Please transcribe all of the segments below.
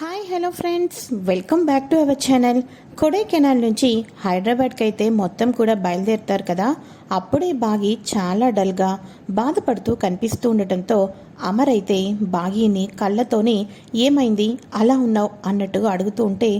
Hi hello friends welcome back to our channel Kodaikanal నుంచి హైదరాబాద్కి అయితే మొత్తం కూడా బయలుదేరుతారు కదా. అప్పుడే బాగి చాలా డల్గా బాధపడుతూ కనిపిస్తూ ఉండటంతో అమర్ అయితే బాగీని కళ్ళతోనే ఏమైంది అలా ఉన్నావు అన్నట్టుగా అడుగుతూ ఉంటే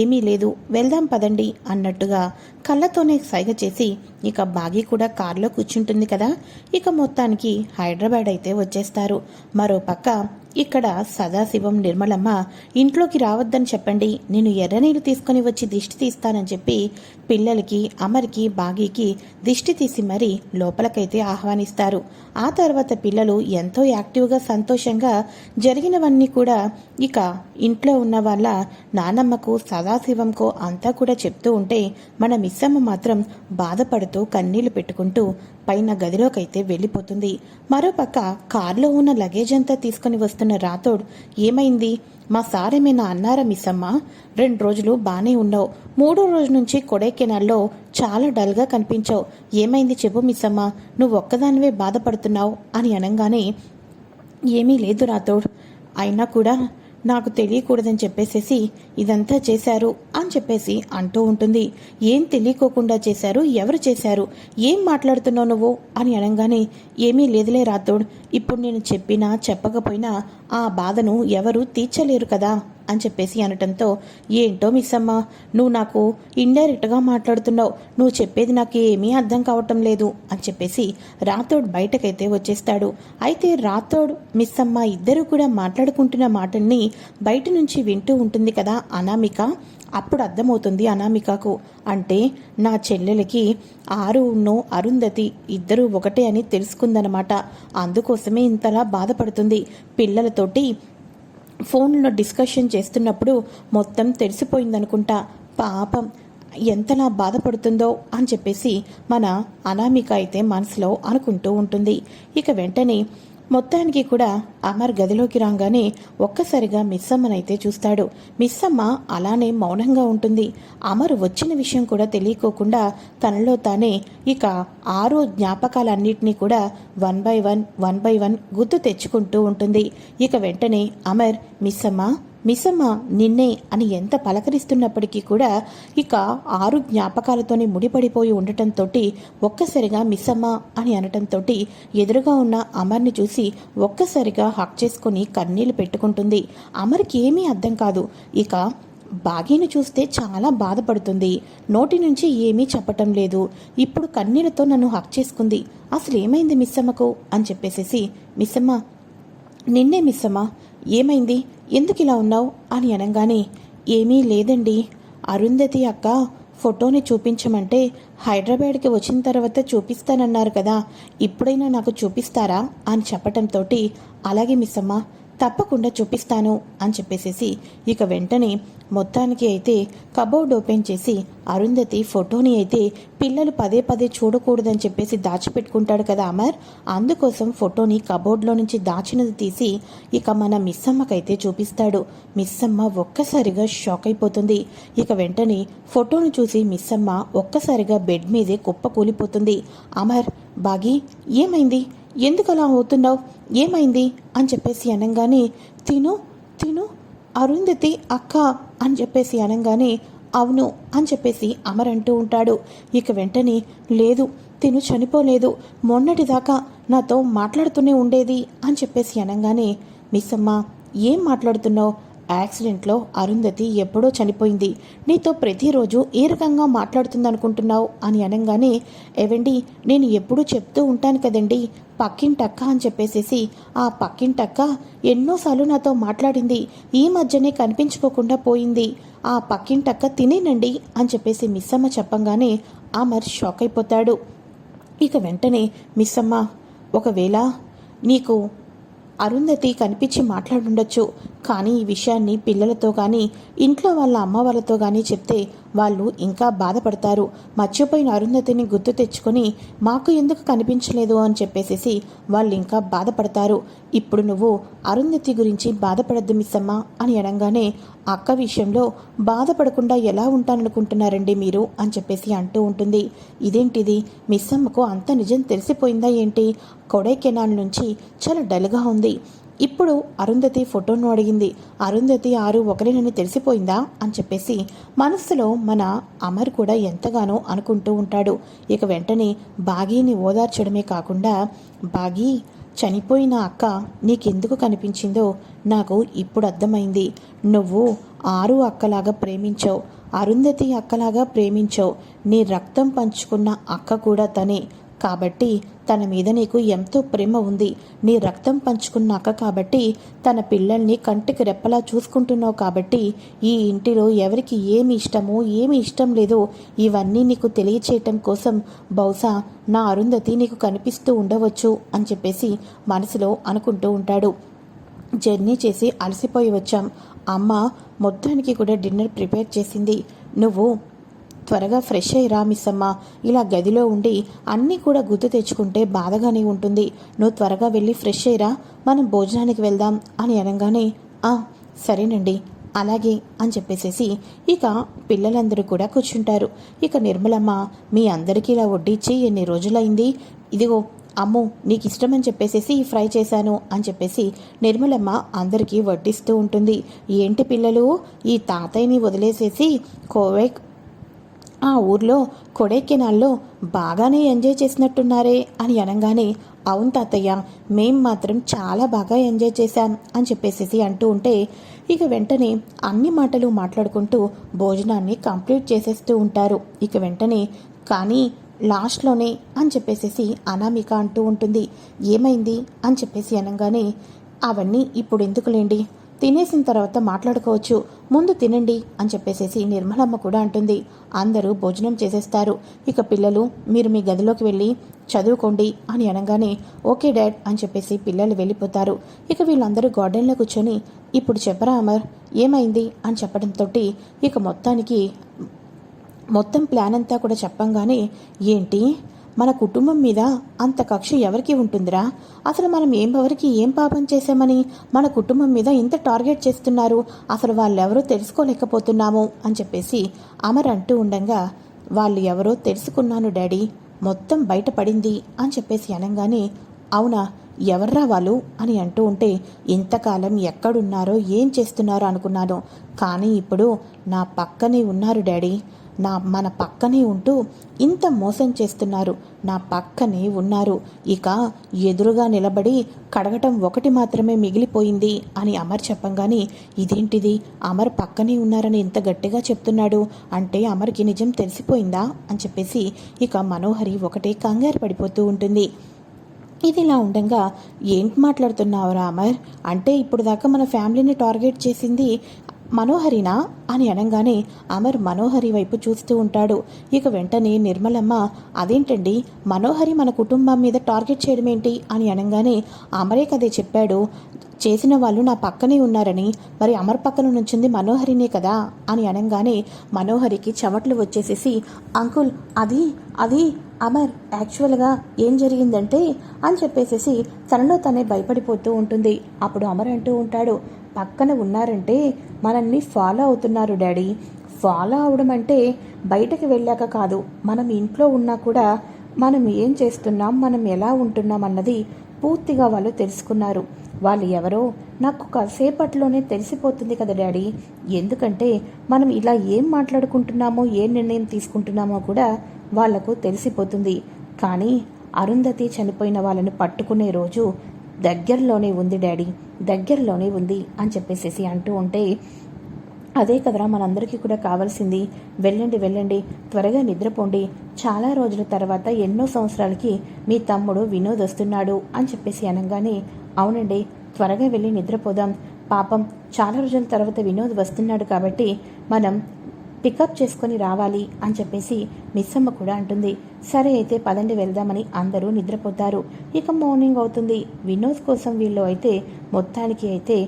ఏమీ లేదు వెళ్దాం పదండి అన్నట్టుగా కళ్ళతోనే సైగ చేసి ఇక బాగి కూడా కారులో కూర్చుంటుంది కదా. ఇక మొత్తానికి హైదరాబాద్ అయితే వచ్చేస్తారు. మరో పక్క ఇక్కడ సదాశివం నిర్మలమ్మ ఇంట్లోకి రావద్దని చెప్పండి. నేను ఎర్రనీళ్ళు తీసుకొని వచ్చి దిష్టి తీస్తానని చెప్పి పిల్లలకి అమర్కి బాగీకి దిష్టి తీసి మరీ లోపలకైతే ఆహ్వానిస్తారు. ఆ తర్వాత పిల్లలు ఎంతో యాక్టివ్గా సంతోషంగా జరిగినవన్నీ కూడా ఇక ఇంట్లో ఉన్న వాళ్ళ నానమ్మకు సదాశివంకో అంతా కూడా చెప్తూ ఉంటే మన మిస్సమ్మ మాత్రం బాధపడుతూ కన్నీళ్ళు పెట్టుకుంటూ పైన గదిలోకైతే వెళ్ళిపోతుంది. మరోపక్క కారులో ఉన్న లగేజ్ అంతా తీసుకుని వస్తున్న రాథోడ్ ఏమైంది? మా సార్ ఏమైనా అన్నారా మిస్ అమ్మ రెండు రోజులు బానే ఉన్నావు. మూడో రోజు నుంచి కొడైకెనాల్లో చాలా డల్గా కనిపించావు. ఏమైంది చెప్పు మిస్ అమ్మ నువ్వు ఒక్కదానివే బాధపడుతున్నావు అని అనగానే ఏమీ లేదు రాథోడ్ అయినా కూడా నాకు తెలియకూడదని చెప్పేసేసి ఇదంతా చేశారు అని చెప్పేసి అంటూ ఉంటుంది. ఏం తెలియకోకుండా చేశారు? ఎవరు చేశారు? ఏం మాట్లాడుతున్నావు నువ్వు? అని అనగానే ఏమీ లేదులే రాతోడు ఇప్పుడు నేను చెప్పినా చెప్పకపోయినా ఆ బాధను ఎవరు తీర్చలేరు కదా. అని చెప్పేసి అనటంతో ఏంటో మిస్ అమ్మ నువ్వు నాకు ఇండైరెక్ట్గా మాట్లాడుతున్నావు. నువ్వు చెప్పేది నాకు ఏమీ అర్థం కావటం లేదు అని చెప్పేసి రాథోడ్ బయటకైతే వచ్చేస్తాడు. అయితే రాథోడ్ మిస్ అమ్మ ఇద్దరు కూడా మాట్లాడుకుంటున్న మాటల్ని బయట నుంచి వింటూ ఉంటుంది కదా అనామిక. అప్పుడు అర్థమవుతుంది అనామికకు. అంటే నా చెల్లెలకి ఆరు ఉన్నో అరుంధతి ఇద్దరూ ఒకటే అని తెలుసుకుందనమాట. అందుకోసమే ఇంతలా బాధపడుతుంది. పిల్లలతోటి ఫోన్లో డిస్కషన్ చేస్తున్నప్పుడు మొత్తం తెలిసిపోయిందనుకుంటా. పాపం ఎంతలా బాధపడుతుందో అని చెప్పేసి మన అనామిక అయితే మనసులో అనుకుంటూ ఉంటుంది. ఇక వెంటనే మొత్తానికి కూడా అమర్ గదిలోకి రాగానే ఒక్కసారిగా మిస్సమ్మనైతే చూస్తాడు. మిస్సమ్మ అలానే మౌనంగా ఉంటుంది. అమర్ వచ్చిన విషయం కూడా తెలియకోకుండా తనలో తానే ఇక ఆరో జ్ఞాపకాలన్నింటినీ కూడా one by one one by one గుర్తు తెచ్చుకుంటూ ఉంటుంది. ఇక వెంటనే అమర్ మిస్సమ్మ మిసమ్మ నిన్నే అని ఎంత పలకరిస్తున్నప్పటికీ కూడా ఇక ఆరు జ్ఞాపకాలతోనే ముడిపడిపోయి ఉండటంతో ఒక్కసారిగా మిస్సమ్మ అని అనటంతో ఎదురుగా ఉన్న అమర్ని చూసి ఒక్కసారిగా హక్ చేసుకుని కన్నీళ్ళు పెట్టుకుంటుంది. అమర్కి ఏమీ అర్థం కాదు. ఇక బాగీని చూస్తే చాలా బాధపడుతుంది. నోటి నుంచి ఏమీ చెప్పటం లేదు. ఇప్పుడు కన్నీళ్ళతో నన్ను హక్ చేసుకుంది. అసలు ఏమైంది మిస్సమ్మకు అని చెప్పేసేసి మిస్సమ్మ నిన్నే మిస్సమ్మ ఏమైంది? ఎందుకు ఇలా ఉన్నావు అని అనగానే ఏమీ లేదండి. అరుంధతి అక్క ఫోటోని చూపించమంటే హైదరాబాద్కి వచ్చిన తర్వాత చూపిస్తానన్నారు కదా ఇప్పుడైనా నాకు చూపిస్తారా అని చెప్పటంతో అలాగే మిస్ అమ్మా తప్పకుండా చూపిస్తాను అని చెప్పేసేసి ఇక వెంటనే మొత్తానికి అయితే కబోర్డ్ ఓపెన్ చేసి అరుంధతి ఫోటోని అయితే పిల్లలు పదే పదే చూడకూడదని చెప్పేసి దాచిపెట్టుకుంటాడు కదా అమర్. అందుకోసం ఫోటోని కబోర్డ్లో నుంచి దాచినది తీసి ఇక మన మిస్సమ్మకైతే చూపిస్తాడు. మిస్సమ్మ ఒక్కసారిగా షాక్ అయిపోతుంది. ఇక వెంటనే ఫోటోను చూసి మిస్సమ్మ ఒక్కసారిగా బెడ్ మీదే కుప్ప కూలిపోతుంది అమర్ బాగి ఏమైంది? ఎందుకు అలా అవుతున్నావు? ఏమైంది? అని చెప్పేసి అనగానే తిను తిను అరుంధతి అక్క అని చెప్పేసి అనగానే అవును అని చెప్పేసి అమర్ అంటూ ఉంటాడు. ఇక వెంటనే లేదు తిను చనిపోలేదు. మొన్నటిదాకా నాతో మాట్లాడుతూనే ఉండేది అని చెప్పేసి అనగానే మిస్ అమ్మ ఏం మాట్లాడుతున్నావు? యాక్సిడెంట్లో అరుంధతి ఎప్పుడో చనిపోయింది. నీతో ప్రతిరోజు ఏ రకంగా మాట్లాడుతుందనుకుంటున్నావు అని అనగానే ఏవండి నేను ఎప్పుడూ చెప్తూ ఉంటాను కదండి పక్కింటక్క అని చెప్పేసేసి ఆ పక్కింటక్క ఎన్నోసార్లు నాతో మాట్లాడింది ఈ మధ్యనే కనిపించుకోకుండా పోయింది. ఆ పక్కింటక్క తినేనండి అని చెప్పేసి మిస్సమ్మ చెప్పంగానే మరి షాక్ అయిపోతాడు ఇక వెంటనే మిస్సమ్మ ఒకవేళ నీకు అరుంధతి కనిపించి మాట్లాడుండొచ్చు కానీ ఈ విషయాన్ని పిల్లలతో కానీ ఇంట్లో వాళ్ళ అమ్మ వాళ్ళతో కానీ చెప్తే వాళ్ళు ఇంకా బాధపడతారు. మర్చిపోయిన అరుంధతిని గుర్తు తెచ్చుకొని మాకు ఎందుకు కనిపించలేదు? అని చెప్పేసేసి వాళ్ళు ఇంకా బాధపడతారు. ఇప్పుడు నువ్వు అరుంధతి గురించి బాధపడద్దు మిస్సమ్మ అని అనగానే అక్క విషయంలో బాధపడకుండా ఎలా ఉంటాననుకుంటున్నారండి మీరు? అని చెప్పేసి అంటూ ఉంటుంది. ఇదేంటిది? మిస్సమ్మకు అంత నిజం తెలిసిపోయిందా ఏంటి? కొడైకెనాల్ నుంచి చాలా డల్గా ఉంది. ఇప్పుడు అరుంధతి ఫోటోను అడిగింది. అరుంధతి ఆరు ఒకరినని తెలిసిపోయిందా? అని చెప్పేసి మనస్సులో మన అమర్ కూడా ఎంతగానో అనుకుంటూ ఉంటాడు. ఇక వెంటనే బాగీని ఓదార్చడమే కాకుండా బాగీ చనిపోయిన అక్క నీకెందుకు కనిపించిందో నాకు ఇప్పుడు అర్థమైంది. నువ్వు ఆరు అక్కలాగా ప్రేమించావు. అరుంధతి అక్కలాగా ప్రేమించావు. నీ రక్తం పంచుకున్న అక్క కూడా తనే. కాబట్టి తన మీద నీకు ఎంతో ప్రేమ ఉంది. నీ రక్తం పంచుకున్నాక కాబట్టి తన పిల్లల్ని కంటికి రెప్పలా చూసుకుంటున్నావు కాబట్టి ఈ ఇంటిలో ఎవరికి ఏమి ఇష్టమో ఏమి ఇష్టం లేదో ఇవన్నీ నీకు తెలియచేయటం కోసం బహుశా నా అరుంధతి నీకు కనిపిస్తూ ఉండవచ్చు అని చెప్పేసి మనసులో అనుకుంటూ ఉంటాడు. జర్నీ చేసి అలసిపోయి వచ్చాం. అమ్మ మొత్తానికి కూడా డిన్నర్ ప్రిపేర్ చేసింది. నువ్వు త్వరగా ఫ్రెష్ అయ్యి రా మిస్ అమ్మ ఇలా గదిలో ఉండి అన్నీ కూడా గుర్తు తెచ్చుకుంటే బాధగానే ఉంటుంది. నువ్వు త్వరగా వెళ్ళి ఫ్రెష్ అయ్యిరా మనం భోజనానికి వెళ్దాం అని అనగానే ఆ సరేనండి. అలాగే అని చెప్పేసేసి ఇక పిల్లలందరూ కూడా కూర్చుంటారు. ఇక నిర్మలమ్మ మీ అందరికీ ఇలా వడ్డించి ఎన్ని రోజులైంది? ఇదిగో అమ్మో నీకు ఇష్టమని చెప్పేసేసి ఫ్రై చేశాను. అని చెప్పేసి నిర్మలమ్మ అందరికీ వడ్డిస్తూ ఉంటుంది. ఏంటి పిల్లలు? ఈ తాతయ్యని వదిలేసేసి కోవైక్ ఆ ఊర్లో కొడైకెనాల్లో బాగానే ఎంజాయ్ చేసినట్టున్నారే అని అనగానే అవును తాతయ్య మేం మాత్రం చాలా బాగా ఎంజాయ్ చేశాం అని చెప్పేసి అంటూ ఉంటే ఇక వెంటనే అన్ని మాటలు మాట్లాడుకుంటూ భోజనాన్ని కంప్లీట్ చేసేస్తూ ఉంటారు. ఇక వెంటనే కానీ లాస్ట్లోనే అని చెప్పేసేసి అనామిక అంటూ ఉంటుంది. ఏమైంది? అని చెప్పేసి అనగానే అవన్నీ ఇప్పుడు ఎందుకులేండి తినేసిన తర్వాత మాట్లాడుకోవచ్చు. ముందు తినండి అని చెప్పేసేసి నిర్మలమ్మ కూడా అంటుంది. అందరూ భోజనం చేసేస్తారు. ఇక పిల్లలు మీరు మీ గదిలోకి వెళ్ళి చదువుకోండి అని అనగానే ఓకే డాడ్ అని చెప్పేసి పిల్లలు వెళ్ళిపోతారు. ఇక వీళ్ళందరూ గార్డెన్లో కూర్చొని ఇప్పుడు చెప్పరా అమర్ ఏమైంది? అని చెప్పడంతో ఇక మొత్తానికి మొత్తం ప్లాన్ అంతా కూడా చెప్పంగానే ఏంటి? మన కుటుంబం మీద అంత కక్ష ఎవరికి ఉంటుందిరా? అసలు మనం ఏం ఎవరికి ఏం పాపం చేశామని మన కుటుంబం మీద ఇంత టార్గెట్ చేస్తున్నారు? అసలు వాళ్ళెవరో తెలుసుకోలేకపోతున్నాము అని చెప్పేసి అమర్ అంటూ ఉండగా వాళ్ళు ఎవరో తెలుసుకున్నాను డాడీ మొత్తం బయటపడింది అని చెప్పేసి అనగానే అవునా ఎవర్రా వాళ్ళు? అని అంటూ ఉంటే ఇంతకాలం ఎక్కడున్నారో ఏం చేస్తున్నారో అనుకున్నాను. కానీ ఇప్పుడు నా పక్కనే ఉన్నారు డాడీ. నా మన పక్కనే ఉంటూ ఇంత మోసం చేస్తున్నారు. నా పక్కనే ఉన్నారు. ఇక ఎదురుగా నిలబడి కడగటం ఒకటి మాత్రమే మిగిలిపోయింది అని అమర్ చెప్పంగానే ఇదేంటిది? అమర్ పక్కనే ఉన్నారని ఇంత గట్టిగా చెప్తున్నాడు. అంటే అమర్కి నిజం తెలిసిపోయిందా? అని చెప్పేసి ఇక మనోహరి ఒకటే కంగారు పడిపోతూ ఉంటుంది. ఇది ఇలా ఉండగా ఏంటి మాట్లాడుతున్నావురా అమర్? అంటే ఇప్పుడు దాకా మన ఫ్యామిలీని టార్గెట్ చేసింది మనోహరినా అని అనగానే అమర్ మనోహరి వైపు చూస్తూ ఉంటాడు. ఇక వెంటనే నిర్మలమ్మ అదేంటండి? మనోహరి మన కుటుంబం మీద టార్గెట్ చేయడం ఏంటి అని అనగానే అమరే కదే చెప్పాడు. చేసిన వాళ్ళు నా పక్కనే ఉన్నారని. మరి అమర్ పక్కన నుంచింది మనోహరినే కదా? అని అనగానే మనోహరికి చెమట్లు వచ్చేసేసి అంకుల్ అది అది అమర్ యాక్చువల్గా ఏం జరిగిందంటే? అని చెప్పేసేసి తనలో తనే భయపడిపోతూ ఉంటుంది. అప్పుడు అమర్ అంటూ ఉంటాడు పక్కన ఉన్నారంటే మనల్ని ఫాలో అవుతున్నారు డాడీ. ఫాలో అవడం అంటే బయటకు వెళ్ళాక కాదు మనం ఇంట్లో ఉన్నా కూడా మనం ఏం చేస్తున్నాం మనం ఎలా ఉంటున్నాం అన్నది పూర్తిగా వాళ్ళు తెలుసుకున్నారు. వాళ్ళు ఎవరో నాకు కాసేపట్లోనే తెలిసిపోతుంది కదా డాడీ. ఎందుకంటే మనం ఇలా ఏం మాట్లాడుకుంటున్నామో ఏ నిర్ణయం తీసుకుంటున్నామో కూడా వాళ్ళకు తెలిసిపోతుంది. కానీ అరుంధతి చనిపోయిన వాళ్ళని పట్టుకునే రోజు దగ్గరలోనే ఉంది డాడీ. దగ్గరలోనే ఉంది అని చెప్పేసేసి అంటూ ఉంటే అదే కదరా మనందరికీ కూడా కావాల్సింది. వెళ్ళండి వెళ్ళండి. త్వరగా నిద్రపోండి. చాలా రోజుల తర్వాత ఎన్నో సంవత్సరాలకి మీ తమ్ముడు వినోద్ వస్తున్నాడు అని చెప్పేసి అనగానే అవునండి త్వరగా వెళ్ళి నిద్రపోదాం. పాపం చాలా రోజుల తర్వాత వినోద్ వస్తున్నాడు కాబట్టి మనం పికప్ చేసుకొని రావాలి అని చెప్పేసి మిస్సమ్మ కూడా అంటుంది. సరే అయితే పదండి వెళ్దామని అందరూ నిద్రపోతారు. ఇక మార్నింగ్ అవుతుంది. వినోద్ కోసం వీళ్ళు అయితే మొత్తానికి అయితే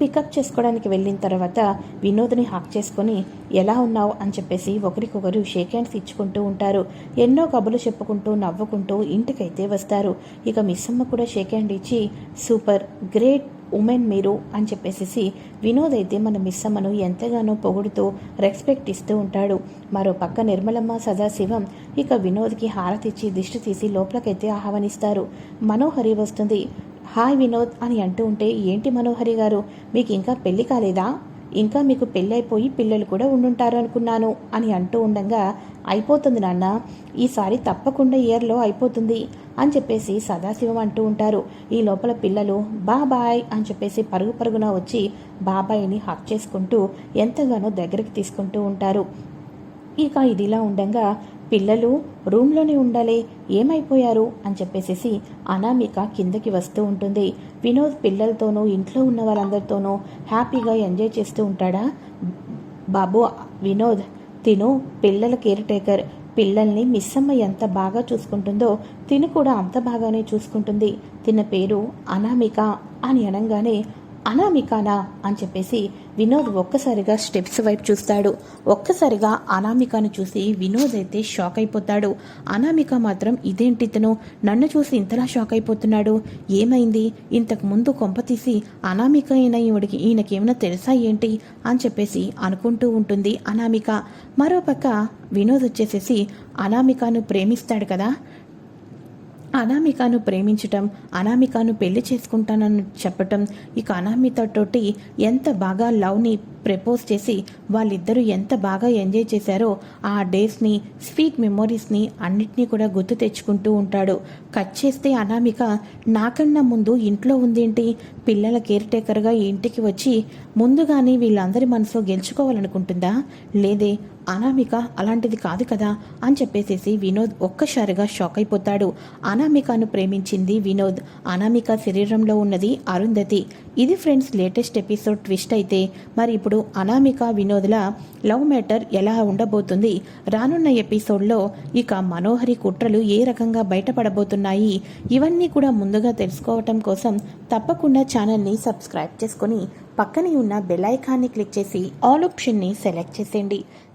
పికప్ చేసుకోవడానికి వెళ్ళిన తర్వాత వినోద్ని హాక్ చేసుకొని ఎలా ఉన్నావు అని చెప్పేసి ఒకరికొకరు షేక్ హ్యాండ్స్ ఇచ్చుకుంటూ ఉంటారు. ఎన్నో కబులు చెప్పుకుంటూ నవ్వుకుంటూ ఇంటికైతే వస్తారు. ఇక మిస్సమ్మ కూడా షేక్ హ్యాండ్ ఇచ్చి సూపర్ గ్రేట్ ఉమెన్ మీరు అని చెప్పేసి వినోద్ అయితే మన మిస్సమ్మను ఎంతగానో పొగుడుతూ రెస్పెక్ట్ ఇస్తూ ఉంటాడు. మరో పక్క నిర్మలమ్మ సదాశివం ఇక వినోద్కి హారతిచ్చి దిష్టి తీసి లోపలకైతే ఆహ్వానిస్తారు. మనోహరి వస్తుంది. హాయ్ వినోద్ అని అంటూ ఉంటే ఏంటి మనోహరి గారు? మీకు ఇంకా పెళ్ళి కాలేదా? ఇంకా మీకు పెళ్ళైపోయి పిల్లలు కూడా ఉండుంటారు అనుకున్నాను అని అంటూ ఉండగా అయిపోతుంది నాన్న ఈసారి తప్పకుండా ఇయర్లో అయిపోతుంది అని చెప్పేసి సదాశివం అంటూ ఉంటారు. ఈ లోపల పిల్లలు బాబాయ్ అని చెప్పేసి పరుగు పరుగున వచ్చి బాబాయిని హక్ చేసుకుంటూ ఎంతగానో దగ్గరికి తీసుకుంటూ ఉంటారు. ఇక ఇదిలా ఉండగా పిల్లలు రూమ్లోనే ఉండాలి ఏమైపోయారు అని చెప్పేసేసి అనామిక కిందకి వస్తూ ఉంటుంది. వినోద్ పిల్లలతోనూ ఇంట్లో ఉన్న వాళ్ళందరితోనూ హ్యాపీగా ఎంజాయ్ చేస్తూ ఉంటాడా? బాబు వినోద్ తిను. పిల్లల కేర్ టేకర్. పిల్లల్ని మిస్సమ్మ ఎంత బాగా చూసుకుంటుందో తిను కూడా అంత బాగానే చూసుకుంటుంది. తిన పేరు అనామిక అని అనగానే అనామికానా అని చెప్పేసి వినోద్ ఒక్కసారిగా స్టెప్స్ వైపు చూస్తాడు. ఒక్కసారిగా అనామికను చూసి వినోద్ అయితే షాక్ అయిపోతాడు. అనామిక మాత్రం ఇదేంటి ఇతను? నన్ను చూసి ఇంతలా షాక్ అయిపోతున్నాడు. ఏమైంది? ఇంతకు ముందు కొంప తీసి అనామిక అయిన ఈవిడికి ఈయనకేమైనా తెలుసా ఏంటి? అని చెప్పేసి అనుకుంటూ ఉంటుంది అనామిక. మరోపక్క వినోద్ వచ్చేసేసి అనామికను ప్రేమిస్తాడు కదా? అనామికను ప్రేమించటం అనామికను పెళ్ళి చేసుకుంటానని చెప్పటం ఇక అనామికతోటి ఎంత బాగా లవ్ని ప్రపోజ్ చేసి వాళ్ళిద్దరూ ఎంత బాగా ఎంజాయ్ చేశారో ఆ డేస్ని స్వీట్ మెమొరీస్ని అన్నిటినీ కూడా గుర్తు తెచ్చుకుంటూ ఉంటాడు. కట్ చేస్తే అనామిక నాకన్నా ముందు ఇంట్లో ఉందేంటి? పిల్లల కేర్ టేకర్గా ఇంటికి వచ్చి ముందుగానే వీళ్ళందరి మనసు గెలుచుకోవాలనుకుంటుందా? లేదే అనామిక అలాంటిది కాదు కదా అని చెప్పేసేసి వినోద్ ఒక్కసారిగా షాక్ అయిపోతాడు. అనామికను ప్రేమించింది వినోద్. అనామిక శరీరంలో ఉన్నది అరుంధతి. ఇది ఫ్రెండ్స్ లేటెస్ట్ ఎపిసోడ్ ట్విస్ట్ అయితే మరి ఇప్పుడు అనామిక వినోద్ల లవ్ మ్యాటర్ ఎలా ఉండబోతుంది? రానున్న ఎపిసోడ్లో ఇక మనోహరి కుట్రలు ఏ రకంగా బయటపడబోతున్నాయి? ఇవన్నీ కూడా ముందుగా తెలుసుకోవటం కోసం తప్పకుండా ఛానల్ని సబ్స్క్రైబ్ చేసుకొని పక్కనే ఉన్న బెల్ ఐకాన్ని క్లిక్ చేసి ఆల్ ఆప్షన్ని సెలెక్ట్ చేసేయండి.